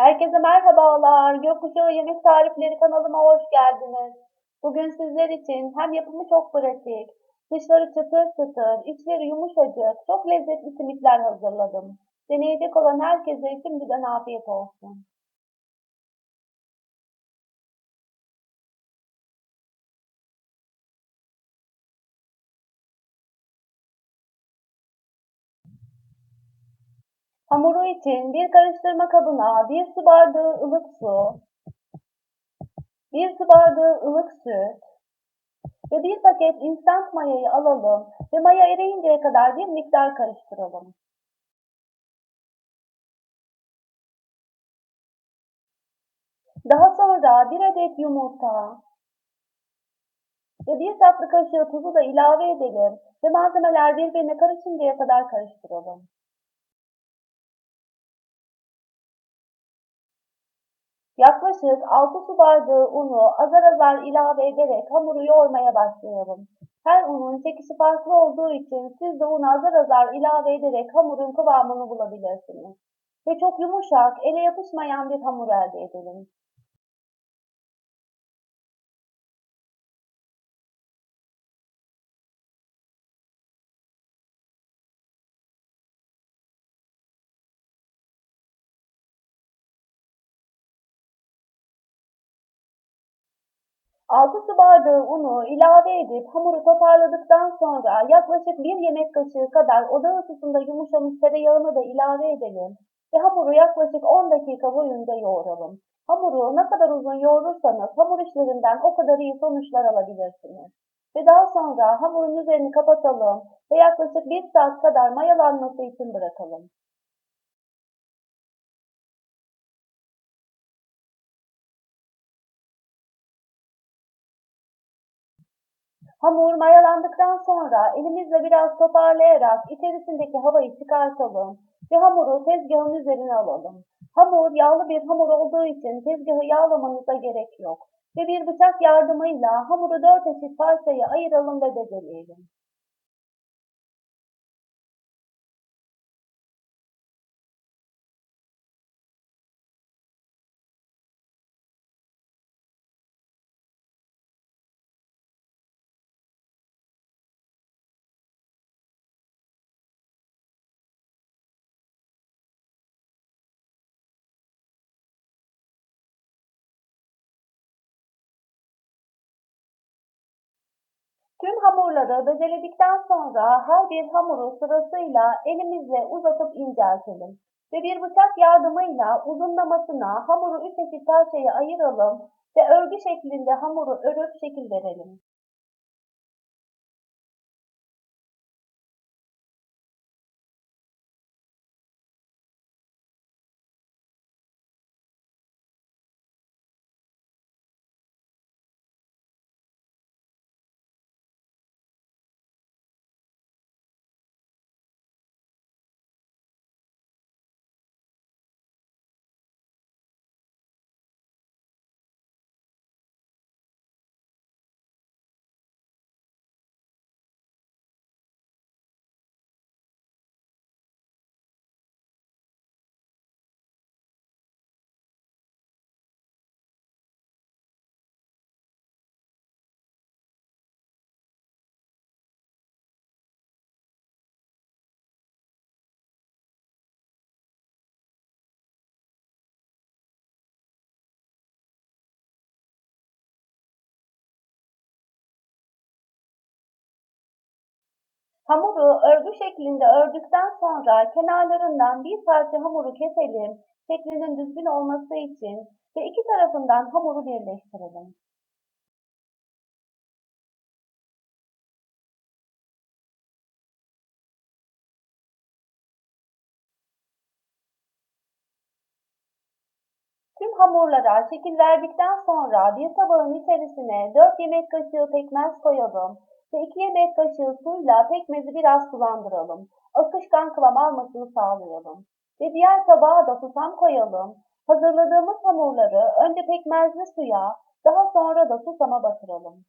Herkese merhabalar. Gökkuşağı Yemek Tarifleri kanalıma hoş geldiniz. Bugün sizler için hem yapımı çok pratik, dışları çıtır çıtır, içleri yumuşacık, çok lezzetli simitler hazırladım. Deneyecek olan herkese şimdiden afiyet olsun. Hamuru için bir karıştırma kabına bir su bardağı ılık su, bir su bardağı ılık süt ve bir paket instant mayayı alalım ve maya eriyinceye kadar bir miktar karıştıralım. Daha sonra bir adet yumurta ve bir tatlı kaşığı tuzu da ilave edelim ve malzemeler birbirine karışıncaya kadar karıştıralım. Yaklaşık 6 su bardağı unu azar azar ilave ederek hamuru yoğurmaya başlayalım. Her unun çekişi farklı olduğu için siz de unu azar azar ilave ederek hamurun kıvamını bulabilirsiniz. Ve çok yumuşak, ele yapışmayan bir hamur elde edelim. Altı su bardağı unu ilave edip hamuru toparladıktan sonra yaklaşık bir yemek kaşığı kadar oda ısısında yumuşamış tereyağını da ilave edelim ve hamuru yaklaşık 10 dakika boyunca yoğuralım. Hamuru ne kadar uzun yoğurursanız hamur işlerinden o kadar iyi sonuçlar alabilirsiniz. Ve daha sonra hamurun üzerini kapatalım ve yaklaşık bir saat kadar mayalanması için bırakalım. Hamur mayalandıktan sonra elimizle biraz toparlayarak içerisindeki havayı çıkartalım ve hamuru tezgahın üzerine alalım. Hamur yağlı bir hamur olduğu için tezgahı yağlamanıza gerek yok. Ve bir bıçak yardımıyla hamuru dört eşit parçaya ayıralım ve bezeleyelim. Hamurları bezeledikten sonra her bir hamuru sırasıyla elimizle uzatıp inceltelim. Ve bir bıçak yardımıyla uzunlamasına hamuru üç eşit parçaya ayıralım ve örgü şeklinde hamuru örüp şekil verelim. Hamuru örgü şeklinde ördükten sonra kenarlarından bir parça hamuru keselim şeklinin düzgün olması için ve iki tarafından hamuru birleştirelim. Tüm hamurlara şekil verdikten sonra bir tabağın içerisine 4 yemek kaşığı pekmez koyalım ve 2 yemek kaşığı suyla pekmezi biraz sulandıralım. Akışkan kıvam almasını sağlayalım. Ve diğer tabağa da susam koyalım. Hazırladığımız hamurları önce pekmezli suya, daha sonra da susama batıralım.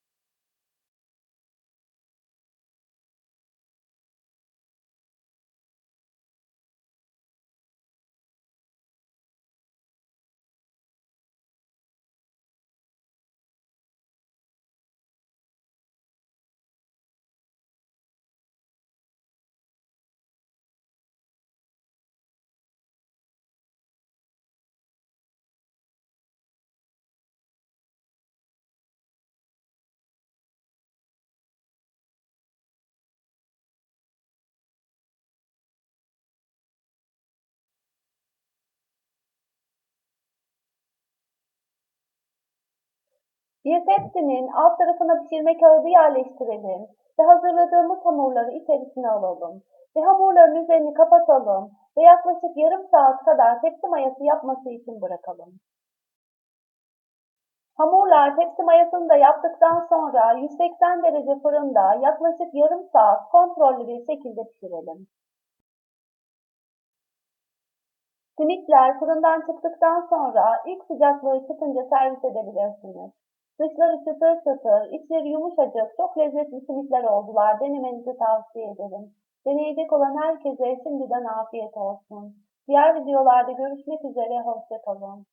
Bir tepsinin alt tarafına pişirme kağıdı yerleştirelim ve hazırladığımız hamurları içerisine alalım. Ve hamurların üzerini kapatalım ve yaklaşık yarım saat kadar tepsi mayası yapması için bırakalım. Hamurlar tepsi mayasını da yaptıktan sonra 180 derece fırında yaklaşık yarım saat kontrollü bir şekilde pişirelim. Simitler fırından çıktıktan sonra ilk sıcaklığı çıkınca servis edebilirsiniz. Dışları çıtır çıtır, içleri yumuşacık, çok lezzetli simitler oldular. Denemenizi tavsiye ederim. Deneyecek olan herkese şimdiden afiyet olsun. Diğer videolarda görüşmek üzere, hoşçakalın.